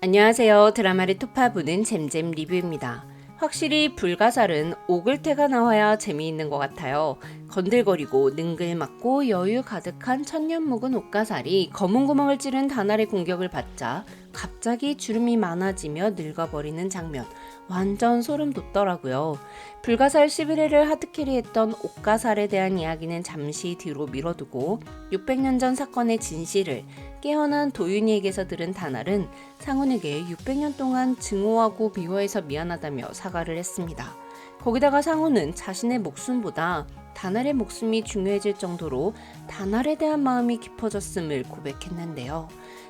안녕하세요. 드라마를 토파보는 잼잼 리뷰입니다. 확실히 불가살은 오글태가 나와야 재미있는 것 같아요. 건들거리고 능글맞고 여유 가득한 천년 묵은 옥가살이 검은 구멍을 찌른 다날의 공격을 받자 갑자기 주름이 많아지며 늙어버리는 장면. 완전 소름 돋더라고요. 불가살 11회를 하드캐리 했던 옥가살에 대한 이야기는 잠시 뒤로 미뤄두고 600년 전 사건의 진실을 깨어난 도윤이에게서 들은 다날은 상훈에게 600년 동안 증오하고 미워해서 미안하다며 사과를 했습니다. 거기다가 상훈은 자신의 목숨보다 다날의 목숨이 중요해질 정도로 다날에 대한 마음이 깊어졌음을 고백했는데요.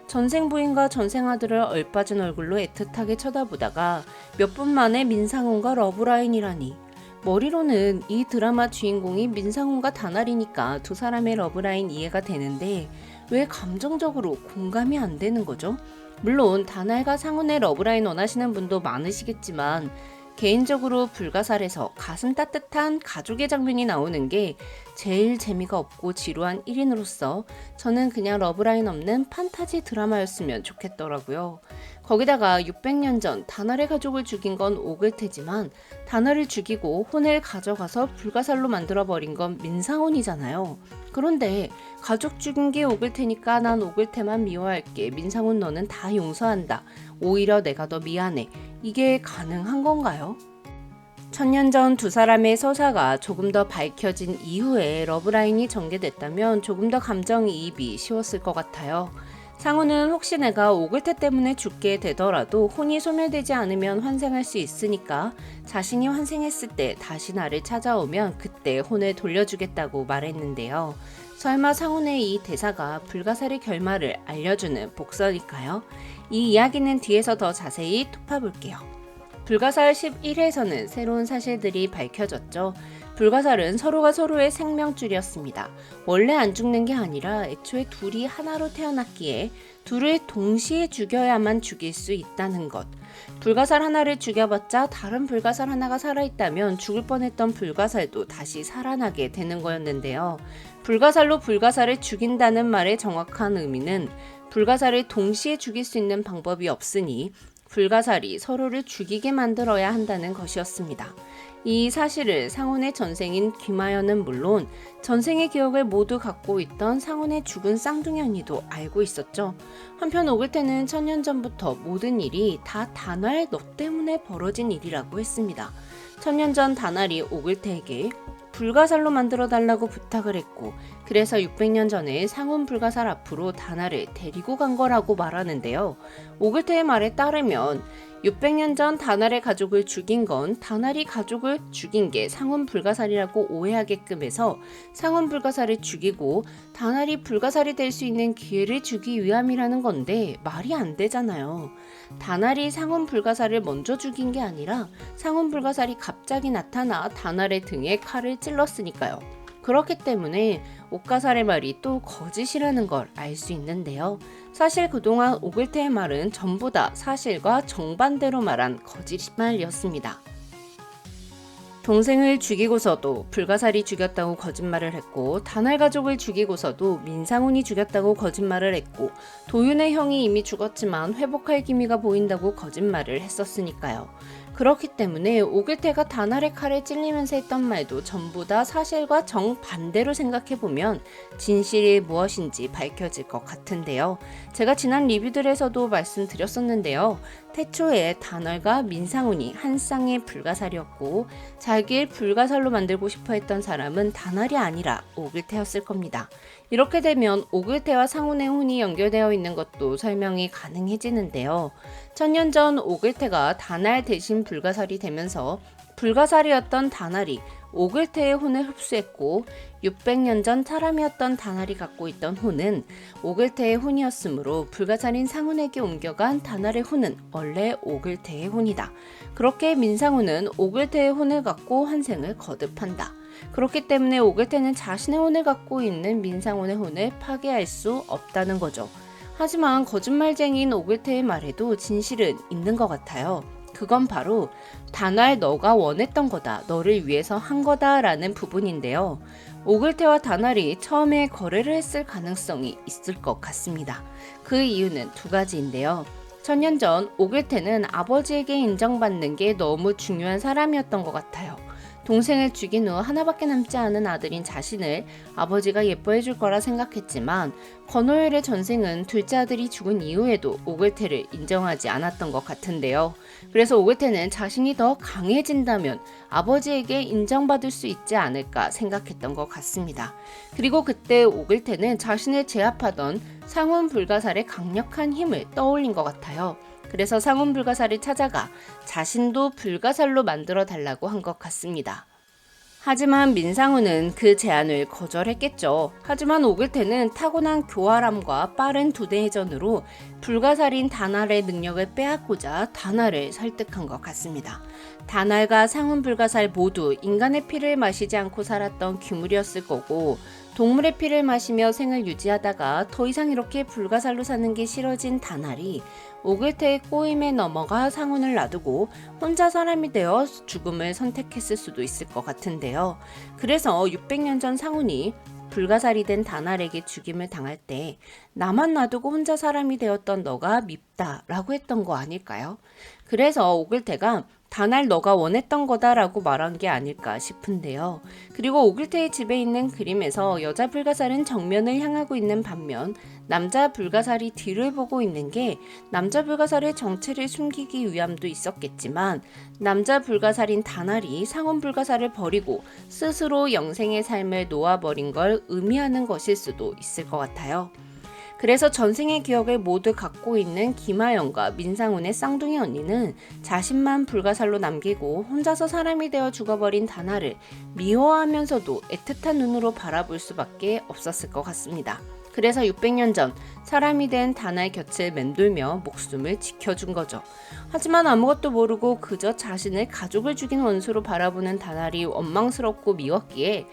전생 부인과 전생 아들을 얼빠진 얼굴로 애틋하게 쳐다보다가 몇 분 만에 민상훈과 러브라인이라니 머리로는 이 드라마 주인공이 민상훈과 다날이니까 두 사람의 러브라인 이해가 되는데 왜 감정적으로 공감이 안 되는 거죠? 물론 다날과 상훈의 러브라인 원하시는 분도 많으시겠지만 개인적으로 불가살에서 가슴 따뜻한 가족의 장면이 나오는 게 제일 재미가 없고 지루한 1인으로서 저는 그냥 러브라인 없는 판타지 드라마였으면 좋겠더라고요. 거기다가 600년 전 다날의 가족을 죽인 건 오글테지만 다날을 죽이고 혼을 가져가서 불가살로 만들어버린 건 민상훈이잖아요. 그런데 가족 죽인 게 오글테니까 난 오글테만 미워할게. 민상훈 너는 다 용서한다. 오히려 내가 더 미안해. 이게 가능한 건가요? 천년 전 두 사람의 서사가 조금 더 밝혀진 이후에 러브라인이 전개됐다면 조금 더 감정이입이 쉬웠을 것 같아요. 상우는 혹시 내가 오글테 때문에 죽게 되더라도 혼이 소멸되지 않으면 환생할 수 있으니까 자신이 환생했을 때 다시 나를 찾아오면 그때 혼을 돌려주겠다고 말했는데요. 설마 상훈의 이 대사가 불가사리 결말을 알려주는 복선일까요? 이 이야기는 뒤에서 더 자세히 토파볼게요. 불가살 11회에서는 새로운 사실들이 밝혀졌죠. 불가살은 서로가 서로의 생명줄이었습니다. 원래 안 죽는 게 아니라 애초에 둘이 하나로 태어났기에 둘을 동시에 죽여야만 죽일 수 있다는 것. 불가살 하나를 죽여봤자 다른 불가살 하나가 살아있다면 죽을 뻔했던 불가살도 다시 살아나게 되는 거였는데요. 불가살로 불가살을 죽인다는 말의 정확한 의미는 불가살을 동시에 죽일 수 있는 방법이 없으니 불가살이 서로를 죽이게 만들어야 한다는 것이었습니다. 이 사실을 상훈의 전생인 김하연은 물론 전생의 기억을 모두 갖고 있던 상훈의 죽은 쌍둥이 언니도 알고 있었죠. 한편 오글테는 천년 전부터 모든 일이 다 단화의 너 때문에 벌어진 일이라고 했습니다. 천년 전 다날이 오글테에게 불가살로 만들어 달라고 부탁을 했고 그래서 600년 전에 상훈 불가살 앞으로 다나를 데리고 간 거라고 말하는데요. 오글테의 말에 따르면 600년 전 다날의 가족을 죽인 건 다날이 가족을 죽인 게 상훈 불가살이라고 오해하게끔 해서 상훈 불가살을 죽이고 다날이 불가살이 될수 있는 기회를 주기 위함이라는 건데 말이 안 되잖아요. 다날이 상훈 불가살을 먼저 죽인 게 아니라 상훈 불가살이 갑자기 나타나 다날의 등에 칼을 찔렀으니까요. 그렇기 때문에 옥가살의 말이 또 거짓이라는 걸 알 수 있는데요. 사실 그동안 오글테의 말은 전부 다 사실과 정반대로 말한 거짓말이었습니다. 동생을 죽이고서도 불가살이 죽였다고 거짓말을 했고 다날 가족을 죽이고서도 민상훈이 죽였다고 거짓말을 했고 도윤의 형이 이미 죽었지만 회복할 기미가 보인다고 거짓말을 했었으니까요. 그렇기 때문에 오글테가 다날의 칼에 찔리면서 했던 말도 전부 다 사실과 정반대로 생각해보면 진실이 무엇인지 밝혀질 것 같은데요. 제가 지난 리뷰들에서도 말씀드렸었는데요. 태초에 단월과 민상훈이 한 쌍의 불가살이었고 자기를 불가살로 만들고 싶어 했던 사람은 단월이 아니라 오글테였을 겁니다. 이렇게 되면 오글테와 상훈의 혼이 연결되어 있는 것도 설명이 가능해지는데요. 천년 전 오글테가 다날 대신 불가살이 되면서 불가살이었던 다날이 오글테의 혼을 흡수했고 600년 전 사람이었던 다날이 갖고 있던 혼은 오글테의 혼이었으므로 불가살인 상훈에게 옮겨간 다날의 혼은 원래 오글테의 혼이다. 그렇게 민상훈은 오글테의 혼을 갖고 환생을 거듭한다. 그렇기 때문에 오글테는 자신의 혼을 갖고 있는 민상훈의 혼을 파괴할 수 없다는 거죠. 하지만 거짓말쟁이인 오글테의 말에도 진실은 있는 것 같아요. 그건 바로 단화의 너가 원했던 거다. 너를 위해서 한 거다라는 부분인데요. 오글테와 다날이 처음에 거래를 했을 가능성이 있을 것 같습니다. 그 이유는 두 가지인데요. 천년 전 오글태는 아버지에게 인정받는 게 너무 중요한 사람이었던 것 같아요. 동생을 죽인 후 하나밖에 남지 않은 아들인 자신을 아버지가 예뻐해 줄 거라 생각했지만 건호열의 전생은 둘째 아들이 죽은 이후에도 오글태를 인정하지 않았던 것 같은데요. 그래서 오글태는 자신이 더 강해진다면 아버지에게 인정받을 수 있지 않을까 생각했던 것 같습니다. 그리고 그때 오글태는 자신을 제압하던 상훈 불가살의 강력한 힘을 떠올린 것 같아요. 그래서 상훈 불가사를 찾아가 자신도 불가살로 만들어 달라고 한 것 같습니다. 하지만 민상우는 그 제안을 거절했겠죠. 하지만 오글태는 타고난 교활함과 빠른 두대 회전으로 불가살인 다날의 능력을 빼앗고자 다날을 설득한 것 같습니다. 다날과 상훈 불가살 모두 인간의 피를 마시지 않고 살았던 귀물이었을 거고 동물의 피를 마시며 생을 유지하다가 더 이상 이렇게 불가살로 사는 게 싫어진 다날이 오글태의 꼬임에 넘어가 상훈을 놔두고 혼자 사람이 되어 죽음을 선택했을 수도 있을 것 같은데요. 그래서 600년 전 상훈이 불가살이 된 다날에게 죽임을 당할 때 나만 놔두고 혼자 사람이 되었던 너가 밉다라고 했던 거 아닐까요? 그래서 오글태가 다날 너가 원했던 거다라고 말한 게 아닐까 싶은데요. 그리고 오글태의 집에 있는 그림에서 여자 불가살은 정면을 향하고 있는 반면 남자 불가살이 뒤를 보고 있는 게 남자 불가살의 정체를 숨기기 위함도 있었겠지만 남자 불가살인 다날이 상원 불가살을 버리고 스스로 영생의 삶을 놓아버린 걸 의미하는 것일 수도 있을 것 같아요. 그래서 전생의 기억을 모두 갖고 있는 김하영과 민상훈의 쌍둥이 언니는 자신만 불가살로 남기고 혼자서 사람이 되어 죽어버린 다나를 미워하면서도 애틋한 눈으로 바라볼 수밖에 없었을 것 같습니다. 그래서 600년 전 사람이 된 다나의 곁을 맴돌며 목숨을 지켜준 거죠. 하지만 아무것도 모르고 그저 자신을 가족을 죽인 원수로 바라보는 다날이 원망스럽고 미웠기에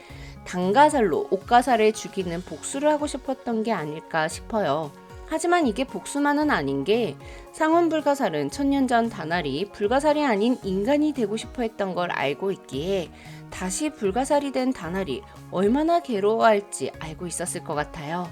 당가살로 옥가살을 죽이는 복수를 하고 싶었던 게 아닐까 싶어요. 하지만 이게 복수만은 아닌 게 상원 불가살은 천년 전 다날이 불가살이 아닌 인간이 되고 싶어 했던 걸 알고 있기에 다시 불가살이 된 다날이 얼마나 괴로워할지 알고 있었을 것 같아요.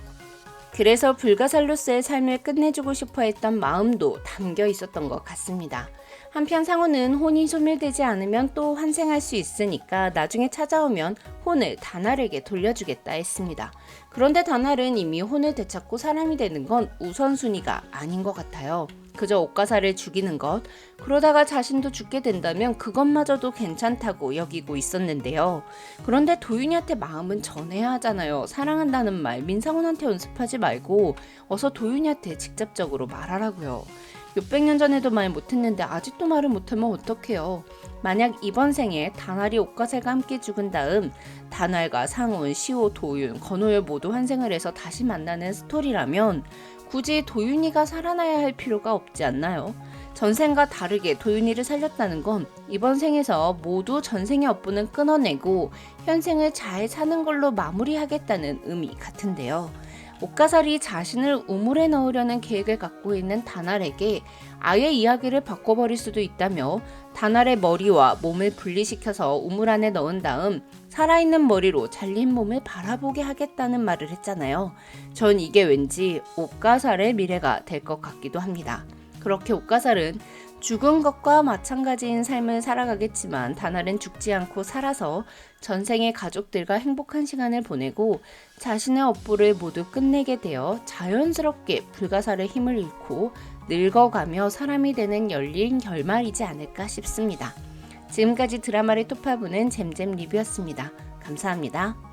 그래서 불가살로서의 삶을 끝내주고 싶어 했던 마음도 담겨 있었던 것 같습니다. 한편 상호는 혼이 소멸되지 않으면 또 환생할 수 있으니까 나중에 찾아오면 혼을 다날에게 돌려주겠다 했습니다. 그런데 다날은 이미 혼을 되찾고 사람이 되는 건 우선순위가 아닌 것 같아요. 그저 옥가사를 죽이는 것, 그러다가 자신도 죽게 된다면 그것마저도 괜찮다고 여기고 있었는데요. 그런데 도윤이한테 마음은 전해야 하잖아요. 사랑한다는 말 민상훈한테 연습하지 말고 어서 도윤이한테 직접적으로 말하라고요. 600년 전에도 말 못했는데 아직도 말을 못하면 어떡해요. 만약 이번 생에 다날이 옥가세가 함께 죽은 다음 다날과 상훈, 시호, 도윤, 건호열 모두 환생을 해서 다시 만나는 스토리라면 굳이 도윤이가 살아나야 할 필요가 없지 않나요? 전생과 다르게 도윤이를 살렸다는 건 이번 생에서 모두 전생의 업부는 끊어내고 현생을 잘 사는 걸로 마무리하겠다는 의미 같은데요. 옥가살이 자신을 우물에 넣으려는 계획을 갖고 있는 다날에게 아예 이야기를 바꿔버릴 수도 있다며 다날의 머리와 몸을 분리시켜서 우물 안에 넣은 다음 살아있는 머리로 잘린 몸을 바라보게 하겠다는 말을 했잖아요. 전 이게 왠지 옥가살의 미래가 될 것 같기도 합니다. 그렇게 옥가살은 죽은 것과 마찬가지인 삶을 살아가겠지만 다날은 죽지 않고 살아서 전생의 가족들과 행복한 시간을 보내고 자신의 업보를 모두 끝내게 되어 자연스럽게 불가사의 힘을 잃고 늙어가며 사람이 되는 열린 결말이지 않을까 싶습니다. 지금까지 드라마를 토파보는 잼잼 리뷰였습니다. 감사합니다.